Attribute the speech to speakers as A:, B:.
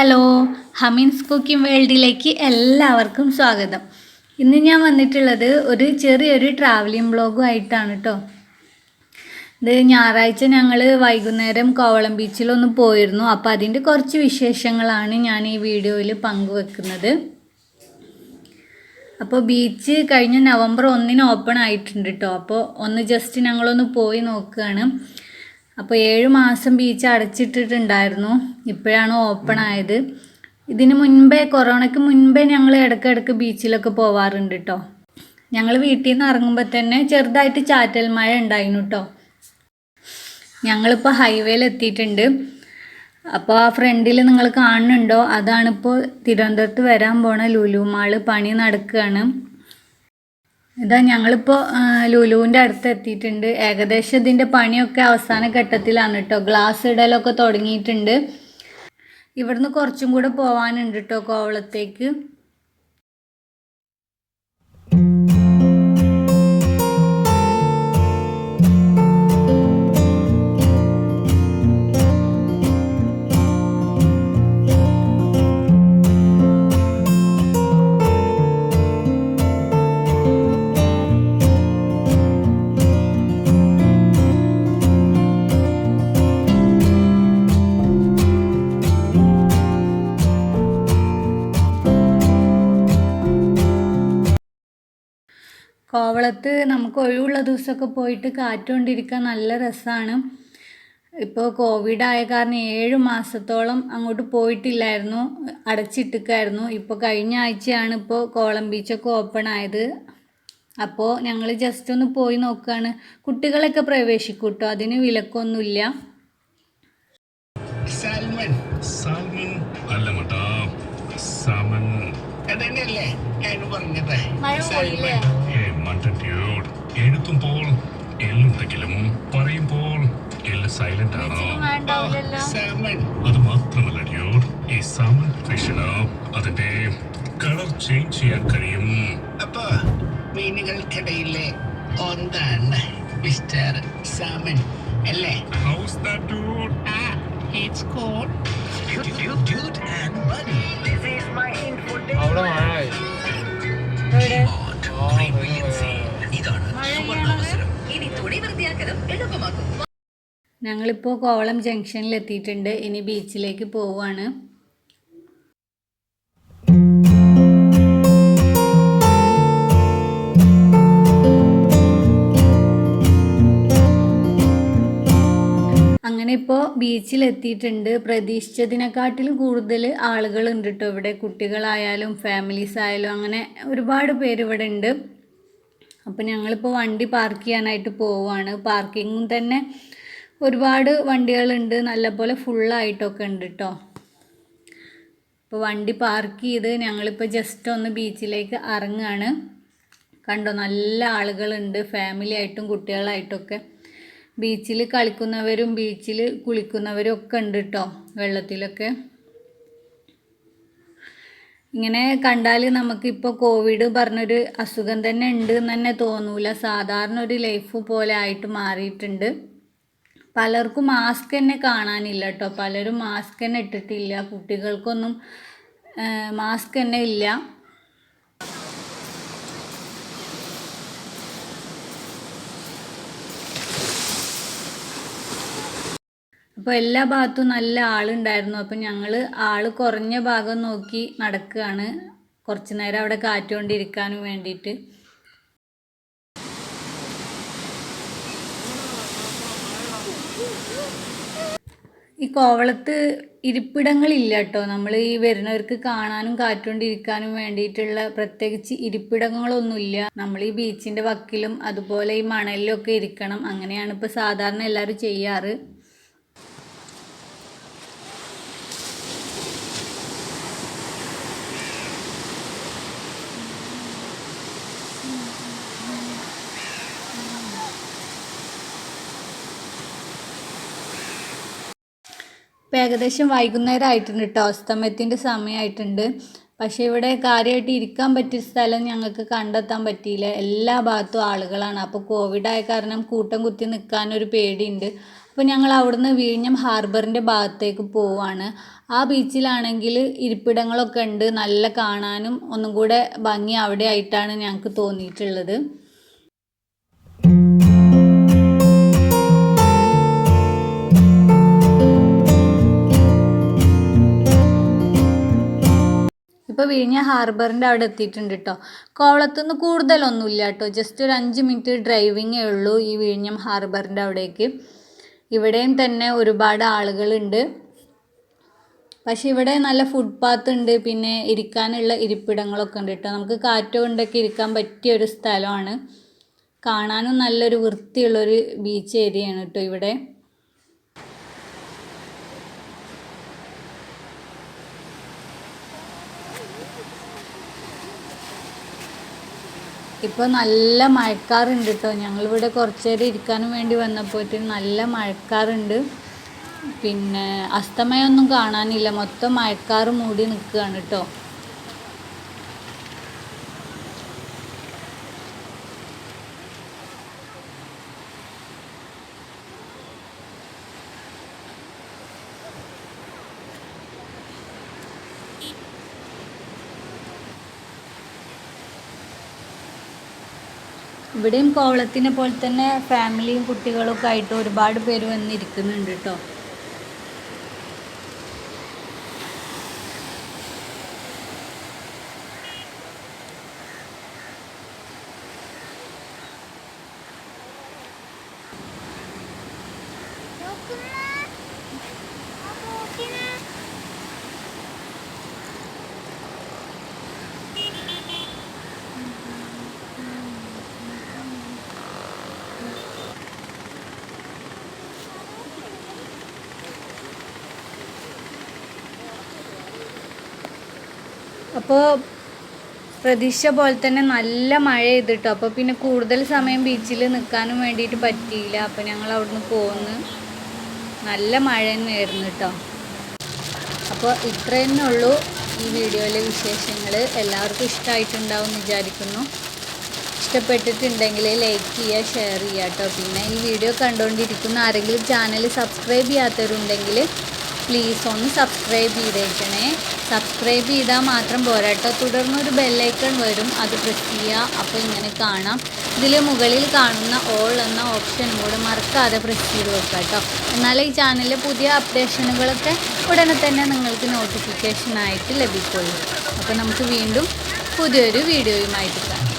A: Hello ഹമീൻസ് cooking വേൾഡിലേക്ക് എല്ലാവർക്കും സ്വാഗതം. ഇന്ന് ഞാൻ വന്നിട്ടുള്ളത് ഒരു ചെറിയൊരു ട്രാവലിംഗ് ബ്ലോഗും ആയിട്ടാണ് കേട്ടോ ഇത് ഞായറാഴ്ച ഞങ്ങൾ വൈകുന്നേരം കോവളം ബീച്ചിലൊന്ന് പോയിരുന്നു. അപ്പോൾ അതിന്റെ കുറച്ച് വിശേഷങ്ങളാണ് ഞാൻ ഈ വീഡിയോയിൽ പങ്കുവെക്കുന്നത്. അപ്പോൾ ബീച്ച് കഴിഞ്ഞ നവംബർ ഒന്നിന് ഓപ്പൺ ആയിട്ടുണ്ട് കേട്ടോ അപ്പോൾ ഒന്ന് ജസ്റ്റ് ഞങ്ങളൊന്ന് പോയി നോക്കുകയാണ് അപ്പോൾ ഏഴ് മാസം ബീച്ച് അടച്ചിട്ടിട്ടുണ്ടായിരുന്നു. ഇപ്പോഴാണ് ഓപ്പൺ ആയത്. ഇതിന് മുൻപേ കൊറോണയ്ക്ക് മുൻപേ ഞങ്ങൾ ഇടയ്ക്കിടയ്ക്ക് ബീച്ചിലൊക്കെ പോവാറുണ്ട് കേട്ടോ ഞങ്ങൾ വീട്ടിൽ നിന്ന് ഇറങ്ങുമ്പോൾ തന്നെ ചെറുതായിട്ട് ചാറ്റൽ മഴ ഉണ്ടായിരുന്നു കേട്ടോ ഞങ്ങളിപ്പോൾ ഹൈവേയിൽ എത്തിയിട്ടുണ്ട്. അപ്പോൾ ആ ഫ്രണ്ടിൽ നിങ്ങൾ കാണുന്നുണ്ടോ? അതാണിപ്പോൾ തിരുവനന്തപുരത്ത് വരാൻ പോണ ലുലു മാൾ പണി നടക്കുകയാണ് ഇതാ ഞങ്ങളിപ്പോൾ ലുലുവിന്റെ അടുത്ത് എത്തിയിട്ടുണ്ട് ഏകദേശം ഇതിന്റെ പണിയൊക്കെ അവസാന ഘട്ടത്തിലാണ് കേട്ടോ ഗ്ലാസ് ഇടലൊക്കെ തുടങ്ങിയിട്ടുണ്ട്. ഇവിടുന്ന് കുറച്ചും കൂടെ പോകാനുണ്ട് കേട്ടോ കോവളത്തേക്ക്. കോവളത്ത് നമുക്ക് ഒഴിവുള്ള ദിവസമൊക്കെ പോയിട്ട് കാറ്റുകൊണ്ടിരിക്കാൻ നല്ല രസമാണ്. ഇപ്പോൾ കോവിഡ് ആയ കാരണം ഏഴ് മാസത്തോളം അങ്ങോട്ട് പോയിട്ടില്ലായിരുന്നു. അടച്ചിട്ടിക്കായിരുന്നു. ഇപ്പോൾ കഴിഞ്ഞ ആഴ്ചയാണ് ഇപ്പോൾ കോളം ബീച്ചൊക്കെ ഓപ്പൺ ആയത്. അപ്പോൾ ഞങ്ങൾ ജസ്റ്റ് ഒന്ന് പോയി നോക്കുകയാണ് കുട്ടികളൊക്കെ പ്രവേശിക്കും കേട്ടോ അതിന് വിലക്കൊന്നുമില്ല.
B: സാൽമൺ.
C: സാൽമൺ അല്ല മട്ടാ. സാമൻ
B: അതന്നെയല്ലേ ഞാൻ പറഞ്ഞത്?
C: ഏ എഴുത്തുമ്പോൾ ഡ്യൂഡ് എല്ലുണ്ടെങ്കിലും പറയുമ്പോൾ എല്ല് സൈലന്റ് ആണോ? അത് മാത്രമല്ല ഡ്യൂഡ് ഈ സാമൺ ഫിഷിന് അതിന്റെ കളർ ചേഞ്ച് ചെയ്യാൻ കഴിയും.
B: അപ്പൊ മീനുകൾക്കിടയിലെ ഒന്നാണ് മിസ്റ്റർ സാമൺ അല്ലേ?
C: How's that dude
B: it's called Dude and Bunny. This is my infotainment.
D: അവിടെ മഴയായി
A: ഞങ്ങളിപ്പോൾ കോവളം ജംഗ്ഷനിൽ എത്തിയിട്ടുണ്ട് ഇനി ബീച്ചിലേക്ക് പോവുകയാണ് അങ്ങനെ ഇപ്പോൾ ബീച്ചിലെത്തിയിട്ടുണ്ട്. പ്രതീക്ഷിച്ചതിനെക്കാട്ടിലും കൂടുതൽ ആളുകൾ ഉണ്ട് കേട്ടോ ഇവിടെ. കുട്ടികളായാലും ഫാമിലീസ് ആയാലും അങ്ങനെ ഒരുപാട് പേര് ഇവിടെ ഉണ്ട്. അപ്പോൾ ഞങ്ങളിപ്പോൾ വണ്ടി പാർക്ക് ചെയ്യാനായിട്ട് പോവുകയാണ്. പാർക്കിങ്ങും തന്നെ ഒരുപാട് വണ്ടികളുണ്ട്. നല്ലപോലെ ഫുള്ളായിട്ടൊക്കെ ഉണ്ട് കേട്ടോ ഇപ്പോൾ വണ്ടി പാർക്ക് ചെയ്ത് ഞങ്ങളിപ്പോൾ ജസ്റ്റ് ഒന്ന് ബീച്ചിലേക്ക് ഇറങ്ങുകയാണ് കണ്ടോ നല്ല ആളുകളുണ്ട്. ഫാമിലി ആയിട്ടും കുട്ടികളായിട്ടൊക്കെ. ബീച്ചിൽ കളിക്കുന്നവരും ബീച്ചിൽ കുളിക്കുന്നവരും ഒക്കെ ഉണ്ട് കേട്ടോ വെള്ളത്തിലൊക്കെ. ഇങ്ങനെ കണ്ടാൽ നമുക്കിപ്പോൾ കോവിഡ് പറഞ്ഞൊരു അസുഖം തന്നെ ഉണ്ട് എന്ന് തന്നെ തോന്നൂല. സാധാരണ ഒരു ലൈഫ് പോലെ ആയിട്ട് മാറിയിട്ടുണ്ട്. പലർക്കും മാസ്ക് തന്നെ കാണാനില്ല കേട്ടോ പലരും മാസ്ക് തന്നെ ഇട്ടിട്ടില്ല. കുട്ടികൾക്കൊന്നും മാസ്ക് തന്നെ ഇല്ല. അപ്പോൾ എല്ലാ ഭാഗത്തും നല്ല ആളുണ്ടായിരുന്നു. അപ്പം ഞങ്ങൾ ആൾ കുറഞ്ഞ ഭാഗം നോക്കി നടക്കുകയാണ് കുറച്ച് നേരം അവിടെ കാറ്റുകൊണ്ടിരിക്കാനും വേണ്ടിയിട്ട്. ഈ കോവളത്ത് ഇരിപ്പിടങ്ങളില്ല കേട്ടോ നമ്മൾ ഈ വരുന്നവർക്ക് കാണാനും കാറ്റുകൊണ്ടിരിക്കാനും വേണ്ടിയിട്ടുള്ള പ്രത്യേകിച്ച് ഇരിപ്പിടങ്ങളൊന്നുമില്ല. നമ്മൾ ഈ ബീച്ചിന്റെ വക്കിലും അതുപോലെ ഈ മണലിലും ഒക്കെ ഇരിക്കണം. അങ്ങനെയാണ് ഇപ്പോൾ സാധാരണ എല്ലാവരും ചെയ്യാറ്. ഇപ്പം ഏകദേശം വൈകുന്നേരം ആയിട്ടുണ്ട് കേട്ടോ അസ്തമയത്തിന്റെ സമയമായിട്ടുണ്ട് പക്ഷേ ഇവിടെ കാര്യമായിട്ട് ഇരിക്കാൻ പറ്റിയ സ്ഥലം ഞങ്ങൾക്ക് കണ്ടെത്താൻ പറ്റിയില്ല. എല്ലാ ഭാഗത്തും ആളുകളാണ്. അപ്പോൾ കോവിഡായ കാരണം കൂട്ടം കുത്തി നിൽക്കാനൊരു പേടിയുണ്ട്. അപ്പോൾ ഞങ്ങൾ അവിടുന്ന് വിഴിഞ്ഞം ഹാർബറിന്റെ ഭാഗത്തേക്ക് പോവാണ്. ആ ബീച്ചിലാണെങ്കിൽ ഇരിപ്പിടങ്ങളൊക്കെ ഉണ്ട്. നല്ല കാണാനും ഒന്നും കൂടെ ഭംഗി അവിടെ ആയിട്ടാണ് ഞങ്ങൾക്ക് തോന്നിയിട്ടുള്ളത്. ഇപ്പോൾ വിഴിഞ്ഞ ഹാർബറിന്റെ അവിടെ എത്തിയിട്ടുണ്ട് കേട്ടോ കോവളത്തുനിന്ന് കൂടുതലൊന്നുമില്ല കേട്ടോ ജസ്റ്റ് ഒരു അഞ്ച് മിനിറ്റ് ഡ്രൈവിങ്ങേ ഉള്ളൂ ഈ വിഴിഞ്ഞം ഹാർബറിന്റെ അവിടേക്ക്. ഇവിടെയും തന്നെ ഒരുപാട് ആളുകളുണ്ട്. പക്ഷെ ഇവിടെ നല്ല ഫുട്പാത്ത് ഉണ്ട്. പിന്നെ ഇരിക്കാനുള്ള ഇരിപ്പിടങ്ങളൊക്കെ ഉണ്ട് കേട്ടോ നമുക്ക് കാറ്റ് കൊണ്ടൊക്കെ ഇരിക്കാൻ പറ്റിയ ഒരു സ്ഥലമാണ്. കാണാനും നല്ലൊരു വൃത്തിയുള്ളൊരു ബീച്ച് ഏരിയയാണ് കേട്ടോ ഇവിടെ. ഇപ്പോൾ നല്ല മഴക്കാറുണ്ട് കേട്ടോ ഞങ്ങളിവിടെ കുറച്ച് നേരം ഇരിക്കാനും വേണ്ടി വന്നപ്പോഴത്തേന് നല്ല മഴക്കാറുണ്ട്. പിന്നെ അസ്തമയമൊന്നും കാണാനില്ല. മൊത്തം മഴക്കാറ് മൂടി നിൽക്കുകയാണ് കേട്ടോ ഇവിടെയും കോവളത്തിനെ പോലെ തന്നെ ഫാമിലിയും കുട്ടികളൊക്കെ ആയിട്ട് ഒരുപാട് പേര് വന്നിരിക്കുന്നുണ്ട് കേട്ടോ അപ്പോൾ പ്രതീക്ഷ പോലെ തന്നെ നല്ല മഴ ചെയ്തിട്ടോ അപ്പോൾ പിന്നെ കൂടുതൽ സമയം ബീച്ചിൽ നിൽക്കാനും വേണ്ടിയിട്ട് പറ്റിയില്ല. അപ്പോൾ ഞങ്ങൾ അവിടുന്ന് പോന്ന് നല്ല മഴ തന്നെയായിരുന്നു കേട്ടോ അപ്പോൾ ഇത്ര തന്നെ ഉള്ളൂ ഈ വീഡിയോയിലെ വിശേഷങ്ങൾ എല്ലാവർക്കും ഇഷ്ടമായിട്ടുണ്ടാവും വിചാരിക്കുന്നു. ഇഷ്ടപ്പെട്ടിട്ടുണ്ടെങ്കിൽ ലൈക്ക് ചെയ്യുക ഷെയർ ചെയ്യുക കേട്ടോ പിന്നെ ഈ വീഡിയോ കണ്ടുകൊണ്ടിരിക്കുന്ന ആരെങ്കിലും ചാനൽ സബ്സ്ക്രൈബ് ചെയ്യാത്തവരുണ്ടെങ്കിൽ പ്ലീസ് ഒന്ന് സബ്സ്ക്രൈബ് ചെയ്തേക്കണേ. സബ്സ്ക്രൈബ് ചെയ്താൽ മാത്രം പോരാട്ടോ തുടർന്നൊരു ബെല്ലൈക്കൺ വരും. അത് പ്രസ് ചെയ്യുക. അപ്പോൾ ഇങ്ങനെ കാണാം. ഇതിൽ മുകളിൽ കാണുന്ന ഓൾ എന്ന ഓപ്ഷനും കൂടെ മറക്കാതെ പ്രസ് ചെയ്ത് വെക്കുക കേട്ടോ. എന്നാൽ ഈ ചാനലിലെ പുതിയ അപ്ഡേഷനുകളൊക്കെ ഉടനെ തന്നെ നിങ്ങൾക്ക് നോട്ടിഫിക്കേഷനായിട്ട് ലഭിക്കുള്ളൂ. അപ്പോൾ നമുക്ക് വീണ്ടും പുതിയൊരു വീഡിയോയുമായിട്ട് കാണാം.